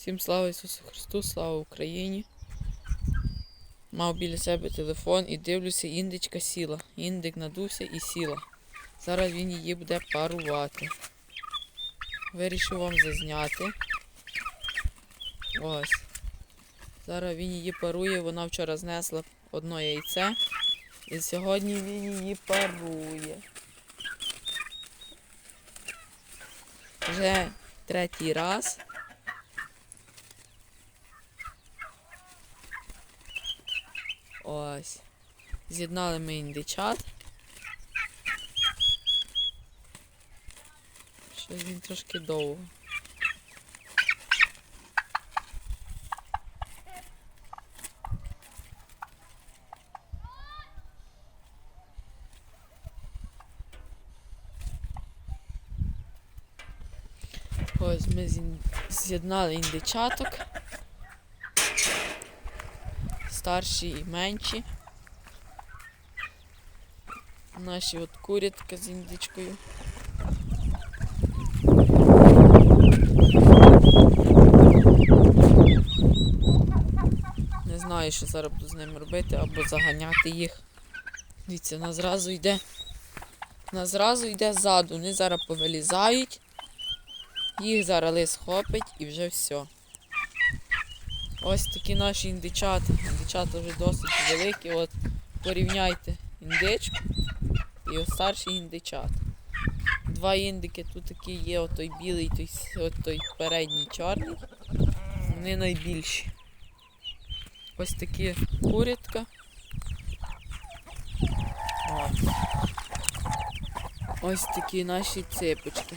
Всім слава Ісусу Христу, слава Україні. Мав біля себе телефон і дивлюся, індичка сіла. Індик надувся і сіла. Зараз він її буде парувати. Вирішив вам зазняти. Ось. Зараз він її парує, вона вчора знесла одно яйце. І сьогодні він її парує. Вже третій раз. Ось. З'єднали ми індичат. Щось він трошки довго. Ось ми з'єднали індичаток. Старші і менші. Наші от курятка з індичкою. Не знаю, що зараз буду з ними робити, або заганяти їх. Дивіться, вона зразу йде. Вона зразу йде ззаду. Вони зараз повилізають. Їх зараз лис хопить і вже все. Ось такі наші індичата. Індичата вже досить великі. От порівняйте індичку і старші індичата. Два індики тут такі є, от той білий, той, от передній чорний. Вони найбільші. Ось такі курятка. Ось такі наші ципочки.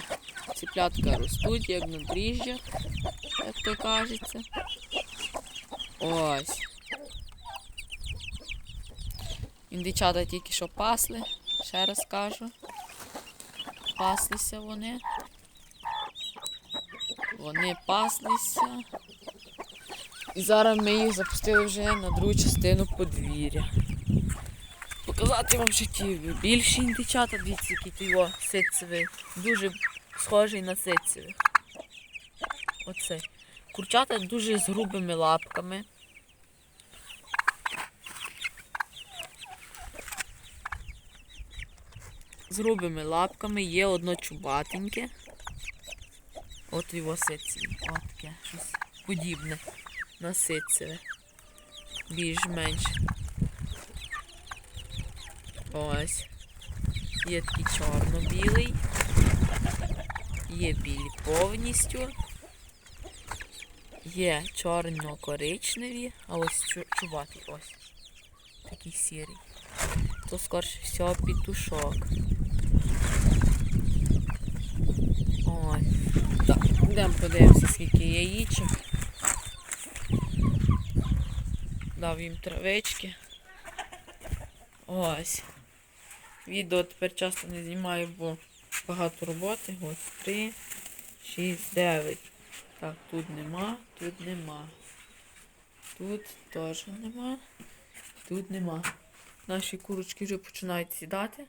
Ціплятка ростуть, як на дріжджах, як то кажеться. Ось. Індичата тільки що пасли, ще раз кажу. Паслися вони. Вони паслися. І зараз ми їх запустили вже на другу частину подвір'я. Показати вам ще ті більші індичата, дивіться, той його ситцевий. Дуже схожий на ситцевих. Оце. Курчата дуже з грубими лапками. З грубими лапками є одно чубатеньке. От його ситцеві. От таке щось подібне на ситцеве. Більш-менш. Ось. Є такий чорно-білий. Є білі повністю. Є чорно-коричневі, а ось чубатий ось. Такий сірий. То скорше всього пітушок. Ой. Так, йдемо подивимося, скільки яєчок. Дав їм травички. Ось. Відео тепер часто не знімаю, бо багато роботи. Ось 3, 6, 9. Так, тут нема, тут нема. Тут теж нема. Тут нема. Наші курочки вже починають сідати.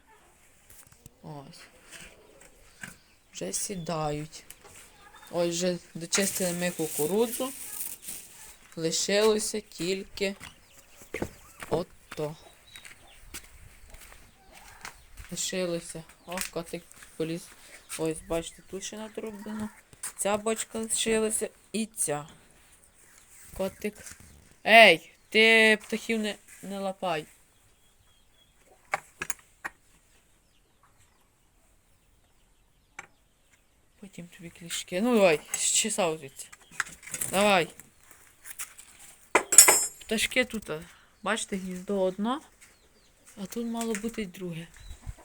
Ось. Вже сідають. Ось вже дочистили ми кукурудзу. Лишилося тільки ото. Лишилося. О, котик поліз. Ось, бачите, тут ще надроблено. Ця бочка лишилася і ця. Котик. Ей, ти птахів не, не лапай. Потім тобі клішки. Ну давай, щесав звідси. Давай. Пташки тут, бачите, гніздо одно, а тут мало бути друге.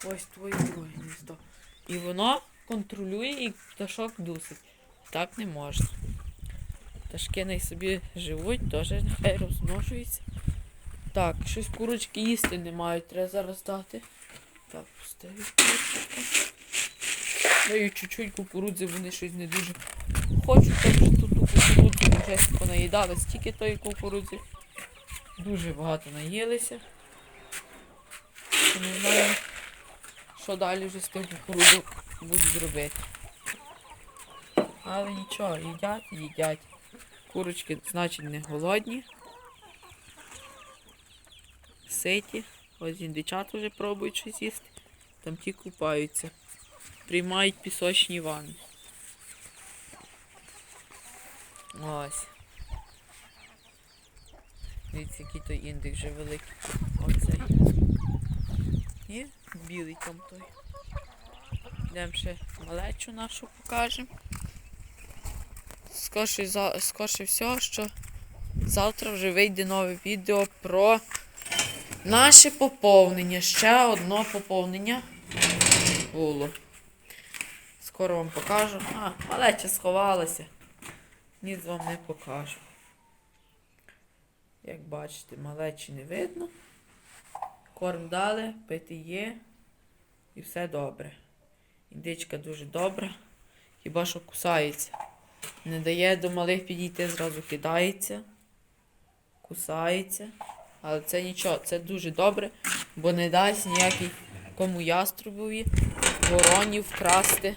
Ось твоє друге гніздо. І воно контролює і пташок дусить. Так не можна. Пташки най собі живуть, теж нехай розмножуються. Так, щось курочки їсти не мають, треба зараз дати. Так, пустаю курочку. Даю чуть-чуть кукурудзи, вони щось не дуже хочуть, так що тут ту кукурудзу вже понаїдали, стільки тої кукурудзи. Дуже багато наїлися. Не знаю, що далі вже з тим кукурудзу будуть робити. Але нічого, їдять, їдять. Курочки, значить, не голодні. Ситі. Ось індичата вже пробують щось їсти. Там ті купаються. Приймають пісочні ванни. Ось. Дивіться, який той індик вже великий. Оцей. І білий там той. Йдемо ще малечу нашу покажемо. Скорше, за- скорше всього, що завтра вже вийде нове відео про наше поповнення. Ще одно поповнення було. Скоро вам покажу. А, малеча сховалася. Ніц вам не покажу. Як бачите, малечі не видно. Корм дали, пити є. І все добре. Індичка дуже добра. Хіба що кусається. Не дає до малих підійти, зразу кидається. Кусається. Але це нічого, це дуже добре, бо не дасть ніякій кому яструбові вороні вкрасти,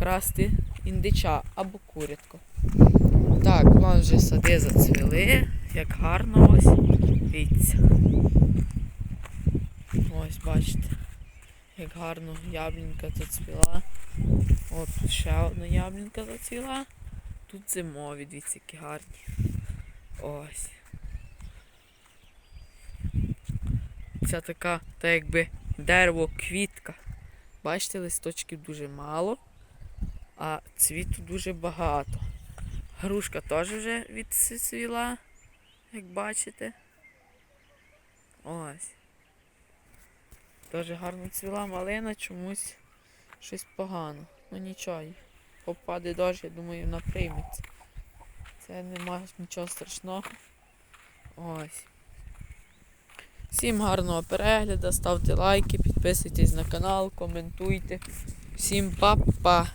вкрасти індича або курятку. Так, у вже сади зацвіли, як гарно ось. Дивіться. Ось, бачите, як гарно яблінка зацвіла. От ще одна яблінка зацвіла. Тут зимові, дивіться, які гарні. Ось. Ця така, так якби дерево, квітка. Бачите, листочків дуже мало, а цвіту дуже багато. Грушка теж вже відцвіла, як бачите. Ось. Дуже гарно цвіла малина, чомусь щось погано. Ну нічого. Попаде дощ, я думаю, вона прийметься. Це нема нічого страшного. Ось. Всім гарного перегляду, ставте лайки, підписуйтесь на канал, коментуйте. Всім па-па!